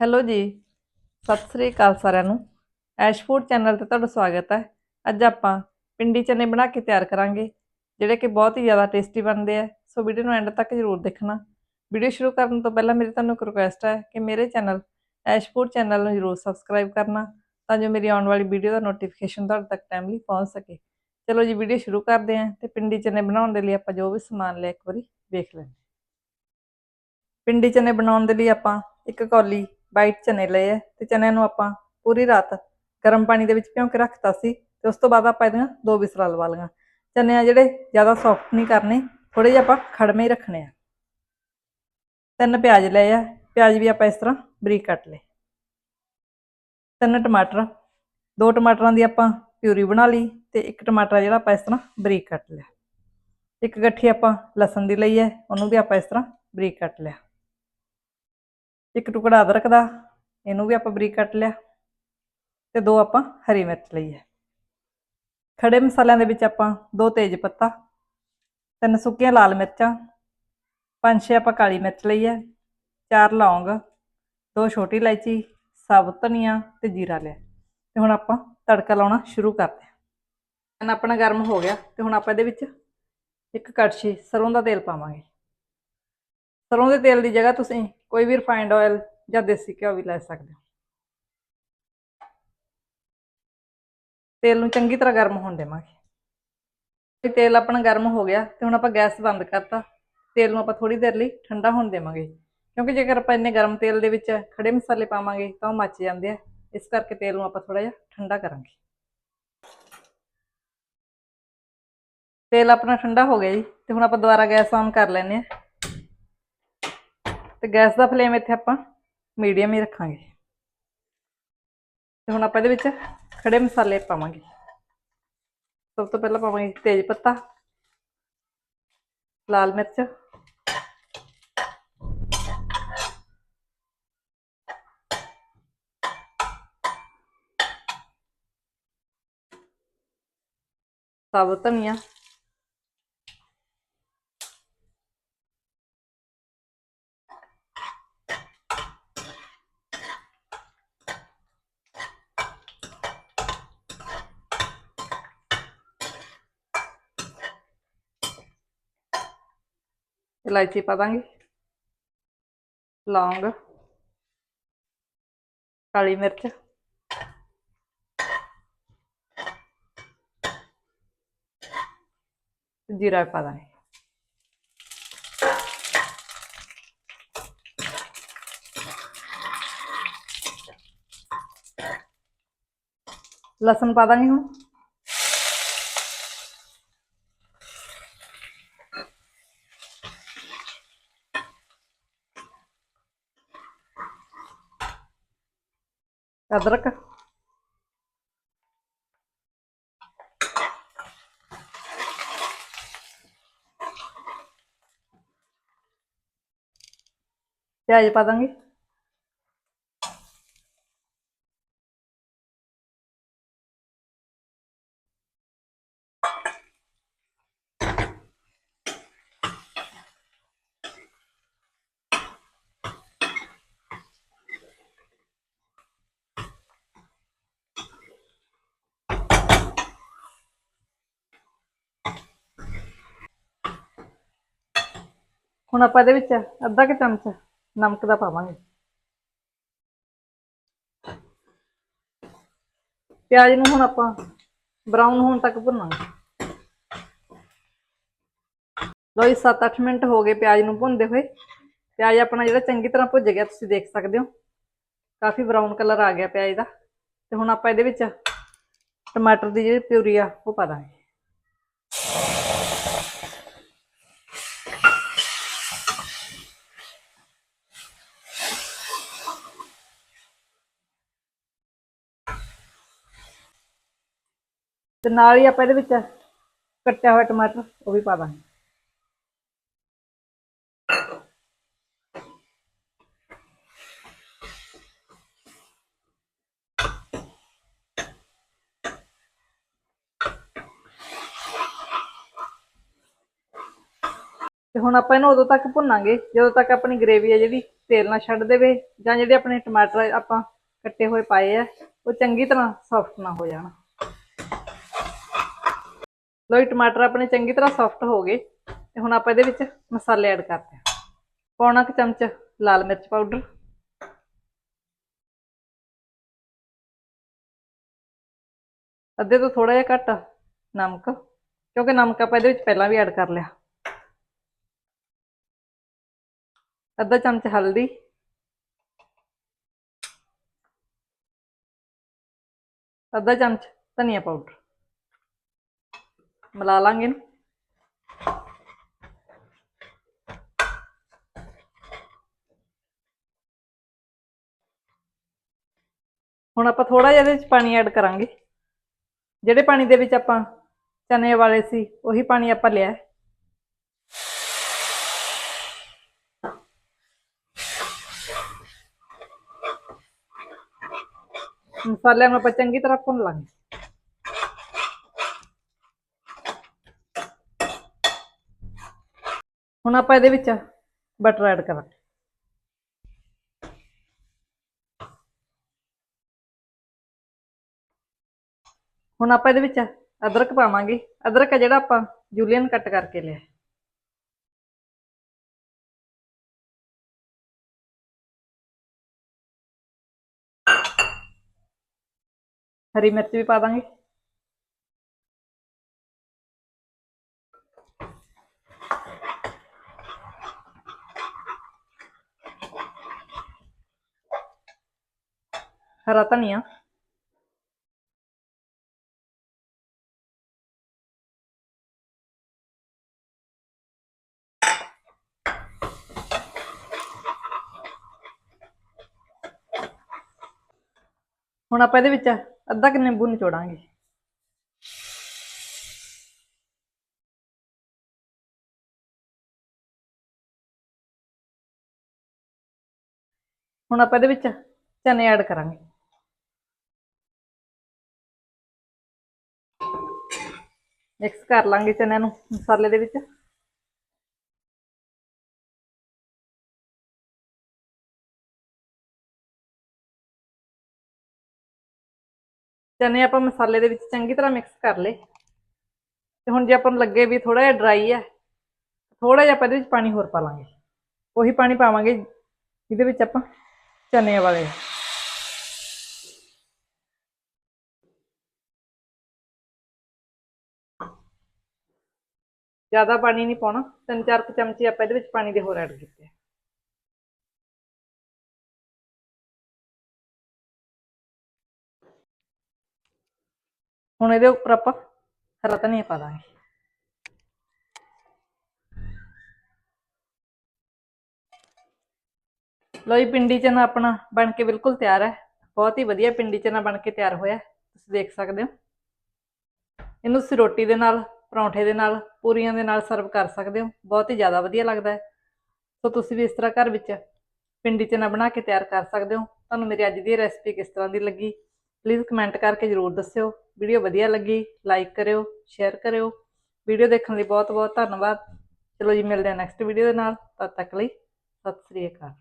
Hello ਜੀ, ਸਤਿ ਸ੍ਰੀ ਅਕਾਲ ਸਾਰਿਆਂ ਨੂੰ। ਐਸ਼ ਫੂਡ ਚੈਨਲ ਤੇ ਤੁਹਾਡਾ ਸਵਾਗਤ ਹੈ। ਅੱਜ ਆਪਾਂ ਪਿੰਡੀ ਚਨੇ ਬਣਾ ਕੇ ਤਿਆਰ ਕਰਾਂਗੇ, ਜਿਹੜੇ ਕਿ ਬਹੁਤ ਹੀ ਜ਼ਿਆਦਾ ਟੇਸਟੀ ਬਣਦੇ ਆ। ਸੋ ਵੀਡੀਓ ਨੂੰ ਐਂਡ ਤੱਕ ਜ਼ਰੂਰ ਦੇਖਣਾ। ਵੀਡੀਓ ਸ਼ੁਰੂ ਕਰਨ ਤੋਂ ਪਹਿਲਾਂ ਮੇਰੀ ਤੁਹਾਨੂੰ ਇੱਕ ਰਿਕੁਐਸਟ ਹੈ ਕਿ ਮੇਰੇ ਚੈਨਲ ਐਸ਼ ਫੂਡ ਚੈਨਲ ਨੂੰ ਜ਼ਰੂਰ ਸਬਸਕ੍ਰਾਈਬ ਕਰਨਾ, ਤਾਂ ਜੋ ਮੇਰੀ ਆਉਣ ਵਾਲੀ ਵੀਡੀਓ ਦਾ ਨੋਟੀਫਿਕੇਸ਼ਨ ਤੁਹਾਡੇ ਤੱਕ ਟਾਈਮਲੀ ਪਹੁੰਚ ਸਕੇ। ਚਲੋ ਜੀ, ਵੀਡੀਓ ਸ਼ੁਰੂ ਕਰਦੇ ਹਾਂ ਤੇ ਪਿੰਡੀ ਚਨੇ ਬਣਾਉਣ ਦੇ ਲਈ ਆਪਾਂ ਜੋ ਵੀ ਸਮਾਨ ਲਿਆ ਇੱਕ ਵਾਰੀ ਵੇਖ ਲੈਂਦੇ ਪਿੰਡੀ ਚਨੇ ਬਣਾਉਣ ਦੇ ਲਈ ਆਪਾਂ ਇੱਕ ਕੌਲੀ ਵਾਈਟ ਚਨੇ ਲਏ ਐ ਤੇ ਚਨਿਆਂ ਨੂੰ ਆਪਾਂ ਪੂਰੀ ਰਾਤ ਗਰਮ ਪਾਣੀ ਦੇ ਵਿੱਚ ਭਿਉਂ ਕੇ ਰੱਖਤਾ ਸੀ ਤੇ ਉਸ ਤੋਂ ਬਾਅਦ ਆਪਾਂ ਇਹਦੀਆਂ ਦੋ ਵਿਸਲਾਂ ਲਵਾ ਲਈਆਂ ਚਨੇ ਆ ਜਿਹੜੇ ਜ਼ਿਆਦਾ ਸੌਫਟ ਨਹੀਂ ਕਰਨੇ ਥੋੜੇ ਜਿਹਾ ਆਪਾਂ ਖੜਮੇ ਹੀ ਰੱਖਣੇ ਆ। ਤਿੰਨ ਪਿਆਜ਼ ਲਏ ਆ, ਪਿਆਜ਼ ਵੀ ਆਪਾਂ ਇਸ ਤਰ੍ਹਾਂ ਬਰੀਕ ਕੱਟ ਲਏ। ਤਿੰਨ ਟਮਾਟਰ, ਦੋ ਟਮਾਟਰਾਂ ਦੀ ਆਪਾਂ ਪਿਊਰੀ ਬਣਾ ਲਈ ਤੇ ਇੱਕ ਟਮਾਟਰ ਜਿਹੜਾ ਆਪਾਂ ਇਸ ਤਰ੍ਹਾਂ ਬਰੀਕ ਕੱਟ ਲਿਆ। ਇੱਕ ਗੱਠੀ ਆਪਾਂ ਲਸਣ ਦੀ ਲਈ ਹੈ ਉਹਨੂੰ ਵੀ ਆਪਾਂ ਇਸ ਤਰ੍ਹਾਂ ਬਰੀਕ ਕੱਟ ਲਿਆ। ਇੱਕ ਟੁਕੜਾ ਅਦਰਕ ਦਾ, ਇਹਨੂੰ ਵੀ ਆਪਾਂ ਬਰੀਕ ਕੱਟ ਲਿਆ ਤੇ ਦੋ ਆਪਾਂ ਹਰੀ ਮਿਰਚ ਲਈ ਹੈ। ਖੜੇ ਮਸਾਲਿਆਂ ਦੇ ਵਿੱਚ ਆਪਾਂ ਦੋ ਤੇਜ ਪੱਤਾ, ਤਿੰਨ ਸੁੱਕੀਆਂ ਲਾਲ ਮਿਰਚਾਂ, ਪੰਜ ਛੇ ਆਪਾਂ ਕਾਲੀ ਮਿਰਚ ਲਈ ਹੈ, ਚਾਰ ਲੌਂਗ, ਦੋ ਛੋਟੀ ਇਲਾਇਚੀ ਸਾਬਤ ਧਨੀਆ ਤੇ ਜੀਰਾ ਲਿਆ। ਤੇ ਹੁਣ ਆਪਾਂ ਤੜਕਾ ਲਾਉਣਾ ਸ਼ੁਰੂ ਕਰਦੇ ਹਾਂ। ਪੈਨ ਆਪਣਾ ਗਰਮ ਹੋ ਗਿਆ ਤੇ ਹੁਣ ਆਪਾਂ ਇਹਦੇ ਵਿੱਚ ਇੱਕ ਕੜਛੀ ਸਰੋਂ ਦਾ ਤੇਲ ਪਾਵਾਂਗੇ। ਸਰੋਂ ਦੇ ਤੇਲ ਦੀ ਜਗ੍ਹਾ ਤੁਸੀਂ ਕੋਈ ਵੀ ਰਿਫਾਈਨਡ ਆਇਲ ਜਾਂ ਦੇਸੀ ਘਿਓ ਵੀ ਲੈ ਸਕਦੇ ਹੋ। ਤੇਲ ਨੂੰ ਚੰਗੀ ਤਰ੍ਹਾਂ ਗਰਮ ਹੋਣ ਦੇਵਾਂਗੇ। ਤੇਲ ਆਪਣਾ ਗਰਮ ਹੋ ਗਿਆ ਤੇ ਹੁਣ ਆਪਾਂ ਗੈਸ ਬੰਦ ਕਰਤਾ, ਤੇਲ ਨੂੰ ਆਪਾਂ ਥੋੜੀ ਦੇਰ ਲਈ ਠੰਡਾ ਹੋਣ ਦੇਵਾਂਗੇ। ਕਿਉਂਕਿ ਜੇਕਰ ਆਪਾਂ ਇੰਨੇ ਗਰਮ ਤੇਲ ਦੇ ਵਿੱਚ ਖੜੇ ਮਸਾਲੇ ਪਾਵਾਂਗੇ ਤਾਂ ਉਹ ਮੱਚ ਜਾਂਦੇ ਆ। ਇਸ ਕਰਕੇ ਤੇਲ ਨੂੰ ਆਪਾਂ ਥੋੜਾ ਜਿਹਾ ਠੰਡਾ ਕਰਾਂਗੇ। ਤੇਲ ਆਪਣਾ ਠੰਡਾ ਹੋ ਗਿਆ ਜੀ ਤੇ ਹੁਣ ਆਪਾਂ ਦੁਬਾਰਾ ਗੈਸ ਆਨ ਕਰ ਲੈਨੇ ਆ ਤੇ ਗੈਸ ਦਾ ਫਲੇਮ ਇੱਥੇ ਆਪਾਂ ਮੀਡੀਅਮ ਹੀ ਰੱਖਾਂਗੇ। ਤੇ ਹੁਣ ਆਪਾਂ ਇਹਦੇ ਵਿੱਚ ਖੜੇ ਮਸਾਲੇ ਪਾਵਾਂਗੇ। ਸਭ ਤੋਂ ਪਹਿਲਾਂ ਪਾਵਾਂਗੇ ਤੇਜ ਪੱਤਾ, ਲਾਲ ਮਿਰਚ, ਸਾਬੁਤ ਧਨੀਆ। ਇਲਾਇਚੀ ਪਾ ਦਾਂਗੇ ਲੌਂਗ ਕਾਲੀ ਮਿਰਚ ਜੀਰਾ ਪਾ ਦਾਂਗੇ ਲਸਣ ਪਾ ਦਾਂਗੇ ਹੁਣ ਅਦਰਕ। ਪਿਆਜ਼ ਪਾ ਦਾਂਗੇ। ਹੁਣ ਆਪਾਂ ਇਹਦੇ ਵਿੱਚ ਅੱਧਾ ਕੁ ਚਮਚ ਨਮਕ ਦਾ ਪਾਵਾਂਗੇ। ਪਿਆਜ਼ ਨੂੰ ਹੁਣ ਆਪਾਂ ਬਰਾਊਨ ਹੋਣ ਤੱਕ ਭੁੰਨਾਂਗੇ। ਲੋ ਜੀ 7-8 ਮਿੰਟ ਹੋ ਗਏ ਪਿਆਜ਼ ਨੂੰ ਭੁੰਨਦੇ ਹੋਏ। ਪਿਆਜ਼ ਆਪਣਾ ਜਿਹੜਾ ਚੰਗੀ ਤਰ੍ਹਾਂ ਭੁੱਜ ਗਿਆ, ਤੁਸੀਂ ਦੇਖ ਸਕਦੇ ਹੋ। ਕਾਫੀ ਬਰਾਊਨ ਕਲਰ ਆ ਗਿਆ ਪਿਆਜ਼ ਦਾ। ਤੇ ਹੁਣ ਆਪਾਂ ਇਹਦੇ ਵਿੱਚ ਟਮਾਟਰ ਦੀ ਜਿਹੜੀ ਪਿਊਰੀ ਆ, ਉਹ ਪਾ ਦਾਂਗੇ। ਤੇ ਨਾਲ ਹੀ ਆਪਾਂ ਇਹਦੇ ਵਿੱਚ ਕੱਟਿਆ ਹੋਇਆ ਟਮਾਟਰ, ਉਹ ਵੀ ਪਾ ਦਾਂਗੇ। ਤੇ ਹੁਣ ਆਪਾਂ ਇਹਨੂੰ ਉਦੋਂ ਤੱਕ ਭੁੰਨਾਂਗੇ, ਜਦੋਂ ਤੱਕ ਆਪਣੀ ਗ੍ਰੇਵੀ ਹੈ ਜਿਹੜੀ ਤੇਲ ਨਾ ਛੱਡ ਦੇਵੇ ਜਾਂ ਜਿਹੜੇ ਆਪਣੇ ਟਮਾਟਰ ਆਪਾਂ ਕੱਟੇ ਹੋਏ ਪਾਏ ਆ, ਉਹ ਚੰਗੀ ਤਰ੍ਹਾਂ ਸੌਫਟ ਨਾ ਹੋ ਜਾਣ। ਲੋ ਟਮਾਟਰ ਆਪਣੇ ਚੰਗੀ ਤਰ੍ਹਾਂ ਸੌਫਟ ਹੋ ਗਏ ਤੇ ਹੁਣ ਆਪਾਂ ਇਹਦੇ ਵਿੱਚ ਮਸਾਲੇ ਐਡ ਕਰਦੇ ਹਾਂ ਪੌਣਾ ਕੁ ਚਮਚ ਲਾਲ ਮਿਰਚ ਪਾਊਡਰ। ਅੱਧੇ ਤੋਂ ਥੋੜਾ ਜਿਹਾ ਘੱਟ ਨਮਕ, ਕਿਉਂਕਿ ਨਮਕ ਆਪਾਂ ਇਹਦੇ ਵਿੱਚ ਪਹਿਲਾਂ ਵੀ ਐਡ ਕਰ ਲਿਆ। ਅੱਧਾ ਚਮਚ ਹਲਦੀ। ਅੱਧਾ ਚਮਚ ਧਨੀਆ ਪਾਊਡਰ। ਮਿਲਾ ਲਾਂਗੇ ਇਹਨੂੰ ਹੁਣ ਆਪਾਂ ਥੋੜਾ ਜਿਹਾ ਇਹਦੇ ਵਿੱਚ ਪਾਣੀ ਐਡ ਕਰਾਂਗੇ। ਜਿਹੜੇ ਪਾਣੀ ਦੇ ਵਿੱਚ ਆਪਾਂ ਚਨੇ ਵਾਲੇ ਸੀ, ਉਹੀ ਪਾਣੀ ਆਪਾਂ ਲਿਆ। ਮਸਾਲਿਆਂ ਨੂੰ ਆਪਾਂ ਚੰਗੀ ਤਰ੍ਹਾਂ ਭੁੰਨ ਲਾਂਗੇ। ਹੁਣ ਆਪਾਂ ਇਹਦੇ ਵਿੱਚ ਬਟਰ ਐਡ ਕਰਾਂਗੇ ਹੁਣ ਆਪਾਂ ਇਹਦੇ ਵਿੱਚ ਅਦਰਕ ਪਾਵਾਂਗੇ। ਅਦਰਕ ਹੈ ਜਿਹੜਾ ਆਪਾਂ ਜੂਲੀਅਨ ਕੱਟ ਕਰਕੇ ਲਿਆ। ਹਰੀ ਮਿਰਚ ਵੀ ਪਾ ਦਾਂਗੇ। ਹਰਾ ਧਨੀਆ ਹੁਣ ਆਪਾਂ ਇਹਦੇ ਵਿੱਚ ਅੱਧਾ ਕਿ ਨਿੰਬੂ ਨਿਚੋੜਾਂਗੇ। ਹੁਣ ਆਪਾਂ ਇਹਦੇ ਵਿੱਚ ਚਨੇ ਐਡ ਕਰਾਂਗੇ। ਮਿਕਸ ਕਰ ਲਾਂਗੇ ਚਨਿਆਂ ਨੂੰ ਮਸਾਲੇ ਦੇ ਵਿੱਚ। ਚਨੇ ਆਪਾਂ ਮਸਾਲੇ ਦੇ ਵਿੱਚ ਚੰਗੀ ਤਰ੍ਹਾਂ ਮਿਕਸ ਕਰ ਲਏ। ਤੇ ਹੁਣ ਜੇ ਆਪਾਂ ਨੂੰ ਲੱਗੇ ਵੀ ਥੋੜਾ ਜਿਹਾ ਡਰਾਈ ਹੈ ਥੋੜਾ ਜਿਹਾ ਆਪਾਂ ਇਹਦੇ ਵਿੱਚ ਪਾਣੀ ਹੋਰ ਪਾ ਲਾਂਗੇ। ਉਹੀ ਪਾਣੀ ਪਾਵਾਂਗੇ, ਜਿਹਦੇ ਵਿੱਚ ਆਪਾਂ ਚਨੇ ਵਾਲੇ ਜ਼ਿਆਦਾ ਪਾਣੀ ਨਹੀਂ ਪਾਉਣਾ। ਤਿੰਨ ਚਾਰ ਕੁ ਚਮਚੇ ਆਪਾਂ ਇਹਦੇ ਵਿੱਚ ਪਾਣੀ ਦੇ ਹੋਰ ਐਡ ਕੀਤੇ ਆ। ਹੁਣ ਇਹਦੇ ਉੱਪਰ ਆਪਾਂ ਹਰਾ ਧਨੀਆ ਪਾ ਦਾਂਗੇ। ਲੋ ਪਿੰਡੀ ਚਨਾ ਆਪਣਾ ਬਣ ਕੇ ਬਿਲਕੁਲ ਤਿਆਰ ਹੈ। ਬਹੁਤ ਹੀ ਵਧੀਆ ਪਿੰਡੀ ਚਨਾ ਬਣ ਕੇ ਤਿਆਰ ਹੋਇਆ। ਤੁਸੀਂ ਦੇਖ ਸਕਦੇ ਹੋ। ਇਹਨੂੰ ਤੁਸੀਂ ਰੋਟੀ ਦੇ ਨਾਲ ਪਰੌਂਠੇ ਦੇ ਨਾਲ, ਪੂਰੀਆਂ ਦੇ ਨਾਲ ਸਰਵ ਕਰ ਸਕਦੇ ਹੋ। ਬਹੁਤ ਹੀ ਜ਼ਿਆਦਾ ਵਧੀਆ ਲੱਗਦਾ ਹੈ। ਸੋ ਤੁਸੀਂ ਵੀ ਇਸ ਤਰ੍ਹਾਂ ਘਰ ਵਿੱਚ ਪਿੰਡੀ ਚਨਾ ਬਣਾ ਕੇ ਤਿਆਰ ਕਰ ਸਕਦੇ ਹੋ। ਤੁਹਾਨੂੰ ਮੇਰੀ ਅੱਜ ਦੀ ਰੈਸਪੀ ਕਿਸ ਤਰ੍ਹਾਂ ਦੀ ਲੱਗੀ ਪਲੀਜ਼ ਕਮੈਂਟ ਕਰਕੇ ਜਰੂਰ ਦੱਸਿਓ। ਵੀਡੀਓ ਵਧੀਆ ਲੱਗੀ ਲਾਈਕ ਕਰਿਓ ਸ਼ੇਅਰ ਕਰਿਓ। ਵੀਡੀਓ ਦੇਖਣ ਲਈ ਬਹੁਤ ਬਹੁਤ ਧੰਨਵਾਦ। ਚਲੋ ਜੀ, ਮਿਲਦੇ ਹਾਂ ਨੈਕਸਟ ਵੀਡੀਓ ਦੇ ਨਾਲ। ਤਦ ਤੱਕ ਲਈ ਸਤਿ ਸ੍ਰੀ ਅਕਾਲ।